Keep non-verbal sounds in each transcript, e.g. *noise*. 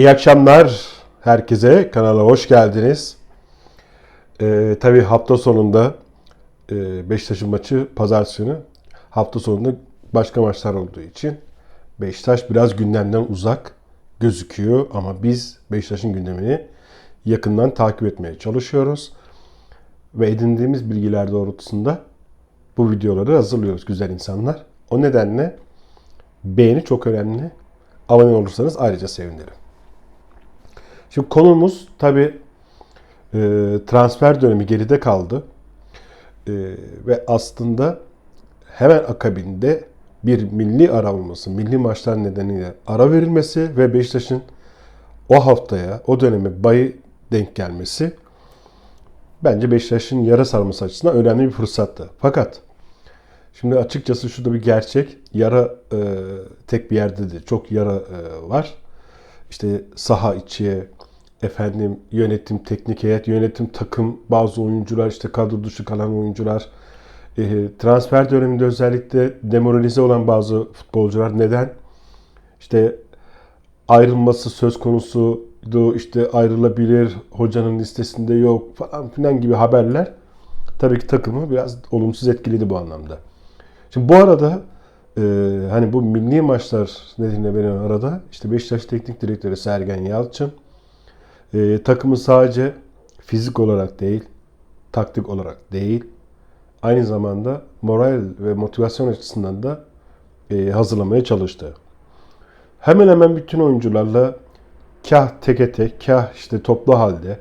İyi akşamlar herkese. Kanala hoş geldiniz. Ee, tabii hafta sonunda e, Beşiktaş'ın maçı pazartesi günü. Hafta sonunda başka maçlar olduğu için Beşiktaş biraz gündemden uzak gözüküyor ama biz Beşiktaş'ın gündemini yakından takip etmeye çalışıyoruz. Ve edindiğimiz bilgiler doğrultusunda bu videoları hazırlıyoruz güzel insanlar. O nedenle beğeni çok önemli. Abone olursanız ayrıca sevinirim. Şimdi konumuz tabi e, transfer dönemi geride kaldı. E, ve aslında hemen akabinde bir milli ara olması, milli maçlar nedeniyle ara verilmesi ve Beşiktaş'ın o haftaya, o döneme bayı denk gelmesi bence Beşiktaş'ın yara sarması açısından önemli bir fırsattı. Fakat şimdi açıkçası şurada bir gerçek. Yara e, tek bir yerde değil. Çok yara e, var. İşte saha içi, efendim yönetim, teknik heyet, yönetim, takım, bazı oyuncular, işte kadro dışı kalan oyuncular, e, transfer döneminde özellikle demoralize olan bazı futbolcular neden? İşte ayrılması söz konusuydu, işte ayrılabilir, hocanın listesinde yok falan filan gibi haberler tabii ki takımı biraz olumsuz etkiledi bu anlamda. Şimdi bu arada e, hani bu milli maçlar nedeniyle benim arada işte Beşiktaş Teknik Direktörü Sergen Yalçın e, takımı sadece fizik olarak değil, taktik olarak değil, aynı zamanda moral ve motivasyon açısından da e, hazırlamaya çalıştı. Hemen hemen bütün oyuncularla kah teke tek, kah işte toplu halde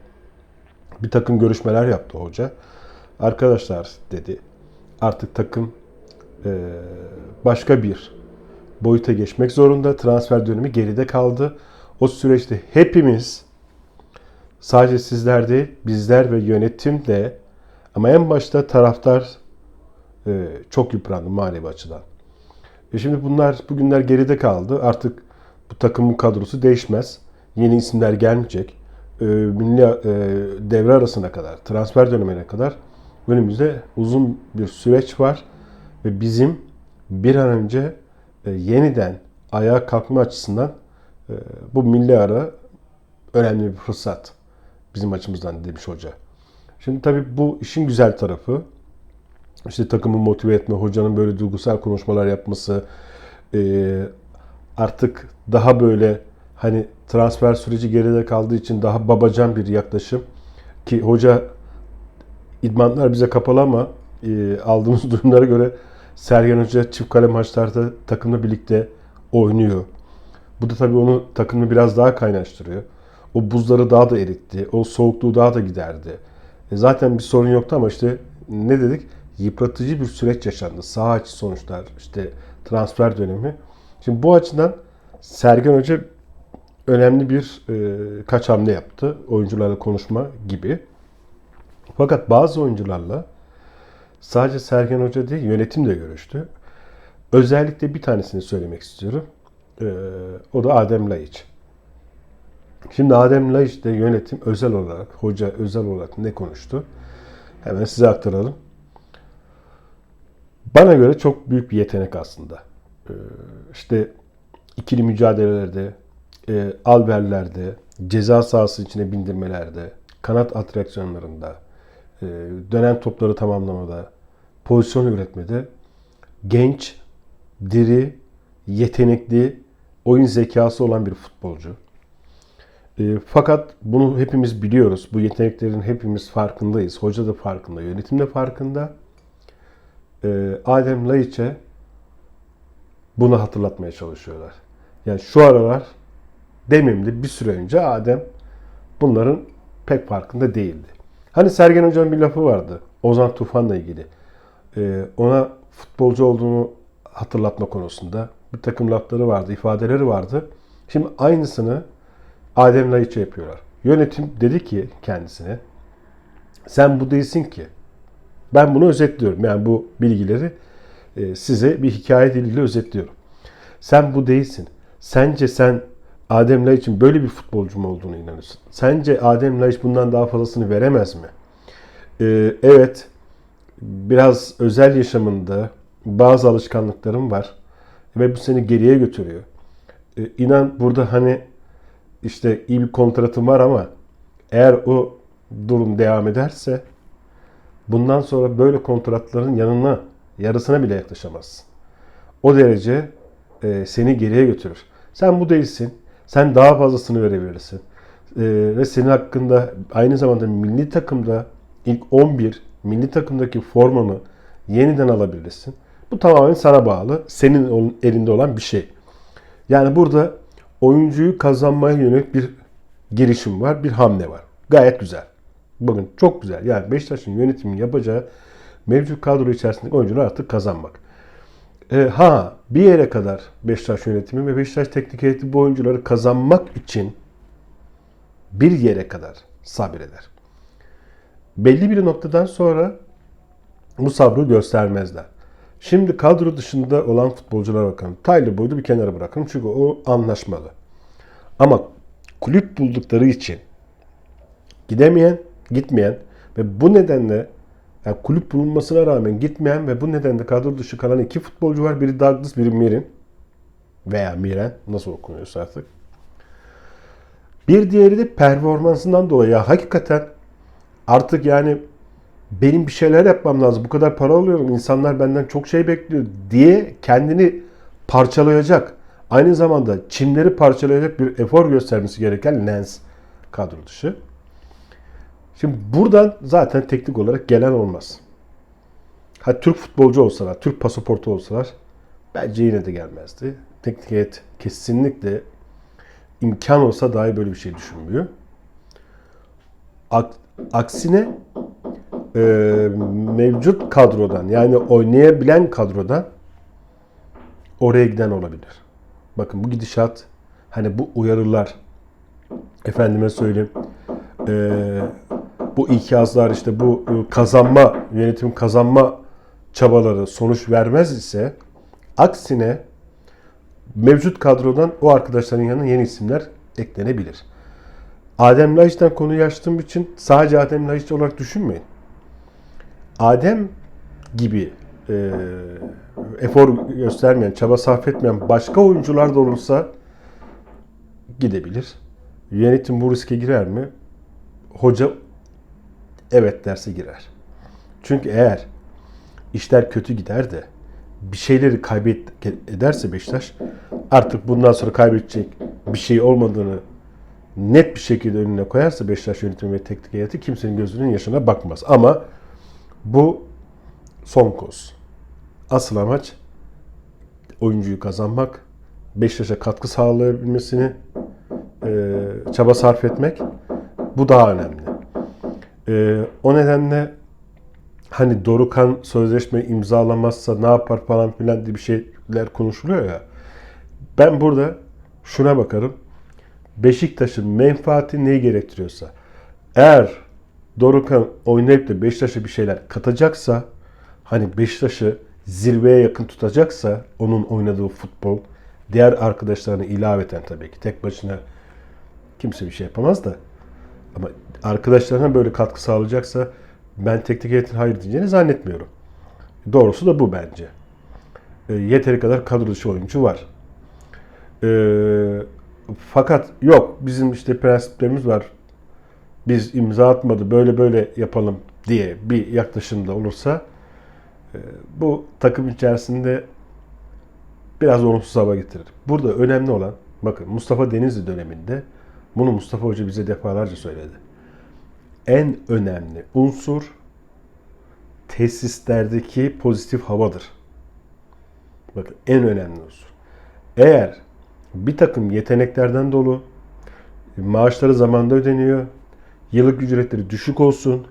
bir takım görüşmeler yaptı hoca. Arkadaşlar dedi artık takım e, başka bir boyuta geçmek zorunda. Transfer dönemi geride kaldı. O süreçte hepimiz sadece sizler değil, bizler ve yönetim de ama en başta taraftar e, çok yıprandı manevi açıdan. E şimdi bunlar bugünler geride kaldı. Artık bu takımın kadrosu değişmez. Yeni isimler gelmeyecek. E, milli e, devre arasına kadar, transfer dönemine kadar önümüzde uzun bir süreç var ve bizim bir an önce e, yeniden ayağa kalkma açısından e, bu milli ara önemli bir fırsat bizim açımızdan demiş hoca. Şimdi tabii bu işin güzel tarafı işte takımı motive etme, hocanın böyle duygusal konuşmalar yapması, e, artık daha böyle hani transfer süreci geride kaldığı için daha babacan bir yaklaşım ki hoca idmanlar bize kapalı ama e, aldığımız *laughs* durumlara göre Sergen Hoca çift kale maçlarda takımla birlikte oynuyor. Bu da tabii onu takımı biraz daha kaynaştırıyor. O buzları daha da eritti. O soğukluğu daha da giderdi. E zaten bir sorun yoktu ama işte ne dedik? Yıpratıcı bir süreç yaşandı. Saha açı sonuçlar, işte transfer dönemi. Şimdi bu açıdan Sergen Hoca önemli bir e, kaç hamle yaptı. Oyuncularla konuşma gibi. Fakat bazı oyuncularla sadece Sergen Hoca değil yönetim de görüştü. Özellikle bir tanesini söylemek istiyorum. E, o da Adem Laiç. Şimdi Adem Laiç de yönetim özel olarak, hoca özel olarak ne konuştu? Hemen size aktaralım. Bana göre çok büyük bir yetenek aslında. Ee, işte ikili mücadelelerde, e, alberlerde, ceza sahası içine bindirmelerde, kanat atraksiyonlarında, e, dönen topları tamamlamada, pozisyon üretmede genç, diri, yetenekli, oyun zekası olan bir futbolcu. E, fakat bunu hepimiz biliyoruz. Bu yeteneklerin hepimiz farkındayız. Hoca da farkında, yönetim de farkında. E, Adem Laiç'e bunu hatırlatmaya çalışıyorlar. Yani şu aralar demimli bir süre önce Adem bunların pek farkında değildi. Hani Sergen Hoca'nın bir lafı vardı. Ozan Tufan'la ilgili. E, ona futbolcu olduğunu hatırlatma konusunda bir takım lafları vardı, ifadeleri vardı. Şimdi aynısını Adem Laiç'e yapıyorlar. Yönetim dedi ki kendisine sen bu değilsin ki. Ben bunu özetliyorum. Yani bu bilgileri e, size bir hikaye diliyle özetliyorum. Sen bu değilsin. Sence sen Adem Laiç'in böyle bir futbolcu mu olduğunu inanıyorsun? Sence Adem Laiç bundan daha fazlasını veremez mi? Ee, evet, biraz özel yaşamında bazı alışkanlıklarım var ve bu seni geriye götürüyor. Ee, inan burada hani işte iyi bir kontratım var ama eğer o durum devam ederse bundan sonra böyle kontratların yanına yarısına bile yaklaşamazsın. O derece e, seni geriye götürür. Sen bu değilsin. Sen daha fazlasını verebilirsin. E, ve senin hakkında aynı zamanda milli takımda ilk 11 milli takımdaki formanı yeniden alabilirsin. Bu tamamen sana bağlı. Senin elinde olan bir şey. Yani burada oyuncuyu kazanmaya yönelik bir girişim var, bir hamle var. Gayet güzel. Bakın çok güzel. Yani Beşiktaş'ın yönetimini yapacağı mevcut kadro içerisindeki oyuncular artık kazanmak. E, ha bir yere kadar Beşiktaş yönetimi ve Beşiktaş teknik heyeti bu oyuncuları kazanmak için bir yere kadar sabreder. Belli bir noktadan sonra bu sabrı göstermezler. Şimdi kadro dışında olan futbolculara bakalım. Tyler Boyd'u bir kenara bırakalım çünkü o anlaşmalı. Ama kulüp buldukları için gidemeyen, gitmeyen ve bu nedenle yani kulüp bulunmasına rağmen gitmeyen ve bu nedenle kadro dışı kalan iki futbolcu var. Biri Douglas, biri Mirin. Veya Miren. Nasıl okunuyorsa artık. Bir diğeri de performansından dolayı. Hakikaten artık yani benim bir şeyler yapmam lazım. Bu kadar para alıyorum. İnsanlar benden çok şey bekliyor diye kendini parçalayacak. Aynı zamanda çimleri parçalayacak bir efor göstermesi gereken Lens kadro dışı. Şimdi buradan zaten teknik olarak gelen olmaz. Ha Türk futbolcu olsalar, Türk pasaportu olsalar bence yine de gelmezdi. Teknik heyet kesinlikle imkan olsa dahi böyle bir şey düşünmüyor. Aksine e, mevcut kadrodan yani oynayabilen kadrodan oraya giden olabilir. Bakın bu gidişat hani bu uyarılar efendime söyleyeyim e, bu ikazlar işte bu e, kazanma yönetim kazanma çabaları sonuç vermez ise aksine mevcut kadrodan o arkadaşların yanına yeni isimler eklenebilir. Adem Laiç'ten konuyu açtığım için sadece Adem Laiç olarak düşünmeyin. Adem gibi e, efor göstermeyen, çaba sarf etmeyen başka oyuncular da olursa gidebilir. Yönetim bu riske girer mi? Hoca evet derse girer. Çünkü eğer işler kötü gider de bir şeyleri kaybet ederse Beşiktaş artık bundan sonra kaybedecek bir şey olmadığını net bir şekilde önüne koyarsa Beşiktaş yönetimi ve teknik heyeti kimsenin gözünün yaşına bakmaz. Ama bu son koz. Asıl amaç oyuncuyu kazanmak, Beşiktaş'a katkı sağlayabilmesini e, çaba sarf etmek. Bu daha önemli. E, o nedenle hani Dorukan sözleşme imzalamazsa ne yapar falan filan diye bir şeyler konuşuluyor ya. Ben burada şuna bakarım. Beşiktaş'ın menfaati neyi gerektiriyorsa. Eğer Dorukan oynayıp da Beşiktaş'a bir şeyler katacaksa hani Beşiktaş'ı zirveye yakın tutacaksa onun oynadığı futbol diğer arkadaşlarını ilaveten tabii ki tek başına kimse bir şey yapamaz da ama arkadaşlarına böyle katkı sağlayacaksa ben teknik heyetin hayır diyeceğini zannetmiyorum. Doğrusu da bu bence. E, yeteri kadar kadro dışı oyuncu var. E, fakat yok bizim işte prensiplerimiz var. Biz imza atmadı böyle böyle yapalım diye bir yaklaşımda olursa e, bu takım içerisinde biraz olumsuz hava getirir. Burada önemli olan bakın Mustafa Denizli döneminde bunu Mustafa Hoca bize defalarca söyledi. En önemli unsur tesislerdeki pozitif havadır. Bakın en önemli unsur. Eğer bir takım yeteneklerden dolu, maaşları zamanda ödeniyor, yıllık ücretleri düşük olsun.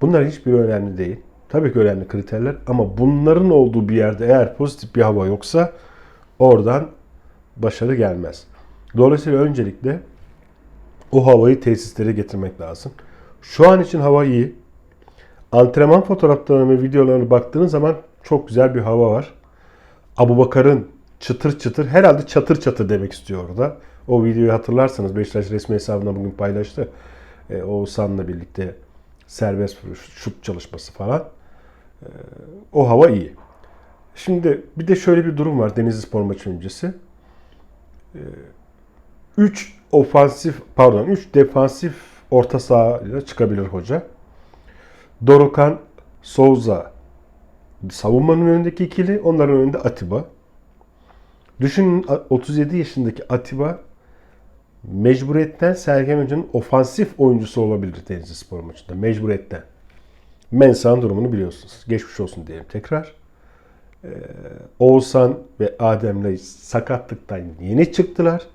Bunlar hiçbir önemli değil. Tabii ki önemli kriterler ama bunların olduğu bir yerde eğer pozitif bir hava yoksa oradan başarı gelmez. Dolayısıyla öncelikle o havayı tesislere getirmek lazım. Şu an için hava iyi. Antrenman fotoğraflarına ve videolarına baktığınız zaman çok güzel bir hava var. Abu Bakar'ın çıtır çıtır, herhalde çatır çatır demek istiyor orada. O videoyu hatırlarsanız Beşiktaş resmi hesabına bugün paylaştı. E, Oğuzhan'la birlikte serbest şut çalışması falan. E, o hava iyi. Şimdi bir de şöyle bir durum var Denizli Spor maçı öncesi. E, 3 ofansif pardon 3 defansif orta sahayla çıkabilir hoca. Dorukan, Souza savunmanın önündeki ikili, onların önünde Atiba. Düşünün 37 yaşındaki Atiba mecburiyetten Sergen Hoca'nın ofansif oyuncusu olabilir Denizli Spor maçında. Mecburiyetten. Mensah'ın durumunu biliyorsunuz. Geçmiş olsun diyelim tekrar. Ee, Oğuzhan ve Adem'le sakatlıktan yeni çıktılar.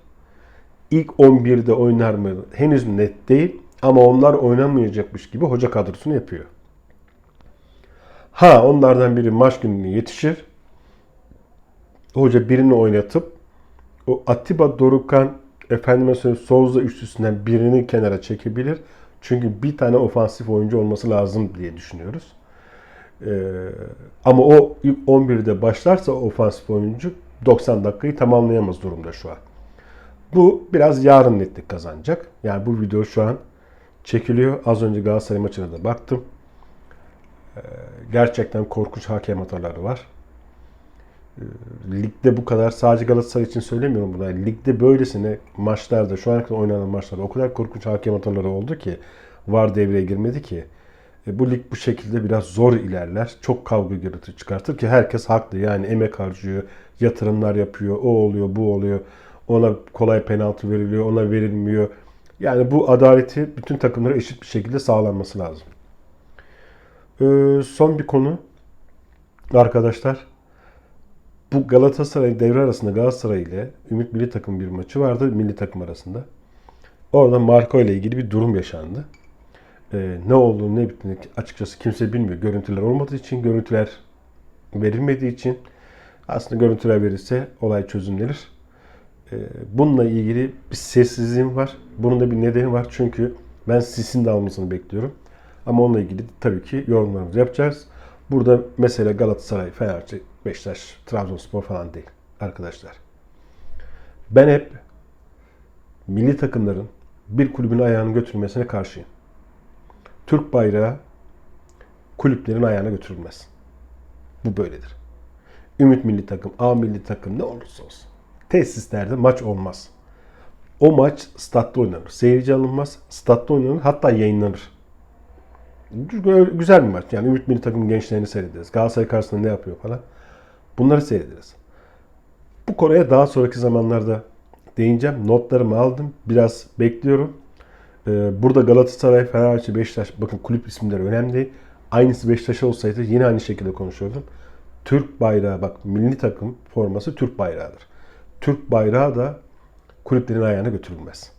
İlk 11'de oynar mı henüz net değil. Ama onlar oynamayacakmış gibi hoca kadrosunu yapıyor. Ha onlardan biri maç gününe yetişir. Hoca birini oynatıp o Atiba Dorukan efendime söyleyeyim Souza üçlüsünden birini kenara çekebilir. Çünkü bir tane ofansif oyuncu olması lazım diye düşünüyoruz. Ee, ama o ilk 11'de başlarsa ofansif oyuncu 90 dakikayı tamamlayamaz durumda şu an. Bu biraz yarın netlik kazanacak. Yani bu video şu an çekiliyor. Az önce Galatasaray maçına da baktım. Ee, gerçekten korkunç hakem hataları var. Ee, ligde bu kadar sadece Galatasaray için söylemiyorum bunu. Ligde böylesine maçlarda şu ana oynanan maçlarda o kadar korkunç hakem hataları oldu ki var devreye girmedi ki. E, bu lig bu şekilde biraz zor ilerler. Çok kavga gürültü çıkartır ki herkes haklı. Yani emek harcıyor, yatırımlar yapıyor, o oluyor, bu oluyor. Ona kolay penaltı veriliyor, ona verilmiyor. Yani bu adaleti bütün takımlara eşit bir şekilde sağlanması lazım. Ee, son bir konu arkadaşlar. Bu Galatasaray devre arasında Galatasaray ile Ümit Milli Takım bir maçı vardı milli takım arasında. Orada Marco ile ilgili bir durum yaşandı. Ee, ne olduğunu ne bittiğini açıkçası kimse bilmiyor. Görüntüler olmadığı için, görüntüler verilmediği için aslında görüntüler verilse olay çözümlenir. Ee, bununla ilgili bir sessizliğim var. Bunun da bir nedeni var. Çünkü ben sisin de almasını bekliyorum. Ama onunla ilgili tabii ki yorumlarımızı yapacağız. Burada mesele Galatasaray, Fenerbahçe, Beşiktaş, Trabzonspor falan değil arkadaşlar. Ben hep milli takımların bir kulübün ayağını götürmesine karşıyım. Türk bayrağı kulüplerin ayağına götürülmez. Bu böyledir. Ümit milli takım, A milli takım ne olursa olsun. Tesislerde maç olmaz. O maç statta oynanır. Seyirci alınmaz. Statta oynanır. Hatta yayınlanır. Güzel bir maç. Yani Ümit Milli Takımın gençlerini seyrederiz. Galatasaray karşısında ne yapıyor falan. Bunları seyrederiz. Bu konuya daha sonraki zamanlarda değineceğim. Notlarımı aldım. Biraz bekliyorum. Ee, burada Galatasaray, Fenerbahçe, Beşiktaş, bakın kulüp isimleri önemli değil. Aynısı Beşiktaş olsaydı yine aynı şekilde konuşurdum. Türk bayrağı, bak milli takım forması Türk bayrağıdır. Türk bayrağı da kulüplerin ayağına götürülmez.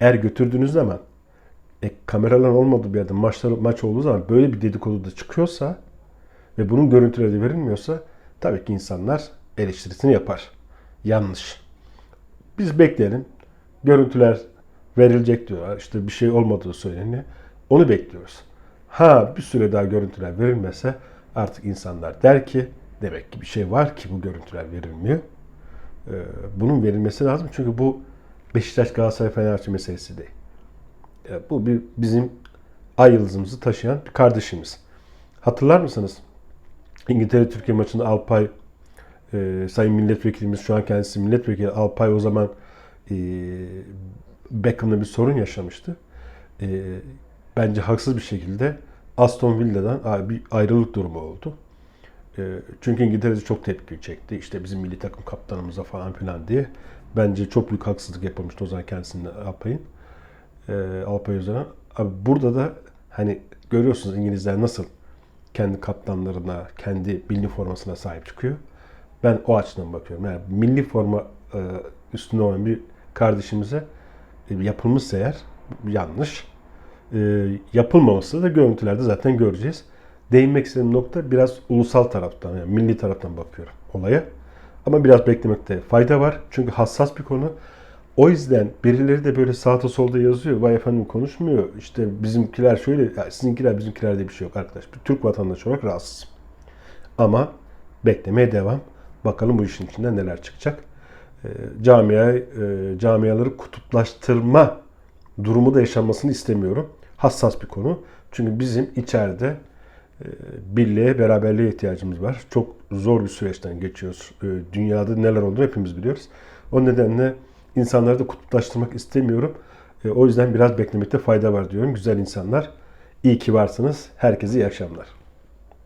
Eğer götürdüğünüz zaman e, kameralar olmadığı bir yerde maçlar, maç olduğu zaman böyle bir dedikodu da çıkıyorsa ve bunun görüntüleri de verilmiyorsa tabii ki insanlar eleştirisini yapar. Yanlış. Biz bekleyelim. Görüntüler verilecek diyorlar. İşte bir şey olmadığı söyleniyor. Onu bekliyoruz. Ha bir süre daha görüntüler verilmese artık insanlar der ki demek ki bir şey var ki bu görüntüler verilmiyor. Ee, bunun verilmesi lazım çünkü bu Beşiktaş Galatasaray Fenerbahçe meselesi değil. Bu bir bizim ay yıldızımızı taşıyan bir kardeşimiz. Hatırlar mısınız? İngiltere Türkiye maçında Alpay e, sayın milletvekilimiz şu an kendisi milletvekili Alpay o zaman e, Beckham'la bir sorun yaşamıştı. E, bence haksız bir şekilde Aston Villa'dan bir ayrılık durumu oldu. E, çünkü İngiltere'de çok tepki çekti. İşte bizim milli takım kaptanımıza falan filan diye. Bence çok büyük haksızlık yapılmıştı o zaman kendisinde Alpay'ın e, Alpay Özalan. Abi burada da hani görüyorsunuz İngilizler nasıl kendi kaptanlarına, kendi milli formasına sahip çıkıyor. Ben o açıdan bakıyorum. Yani milli forma e, üstünde olan bir kardeşimize e, yapılmışsa eğer yanlış. E, yapılmaması da görüntülerde zaten göreceğiz. Değinmek istediğim nokta biraz ulusal taraftan, yani milli taraftan bakıyorum olaya. Ama biraz beklemekte fayda var. Çünkü hassas bir konu. O yüzden birileri de böyle sağda solda yazıyor. Vay efendim konuşmuyor. İşte bizimkiler şöyle, ya sizinkiler bizimkiler diye bir şey yok arkadaş. Bir Türk vatandaşı olarak rahatsız. Ama beklemeye devam. Bakalım bu işin içinden neler çıkacak. E, camia, e, camiaları kutuplaştırma durumu da yaşanmasını istemiyorum. Hassas bir konu. Çünkü bizim içeride e, birliğe, beraberliğe ihtiyacımız var. Çok zor bir süreçten geçiyoruz. E, dünyada neler olduğunu hepimiz biliyoruz. O nedenle insanları da kutuplaştırmak istemiyorum. E, o yüzden biraz beklemekte fayda var diyorum. Güzel insanlar. İyi ki varsınız. Herkese iyi akşamlar.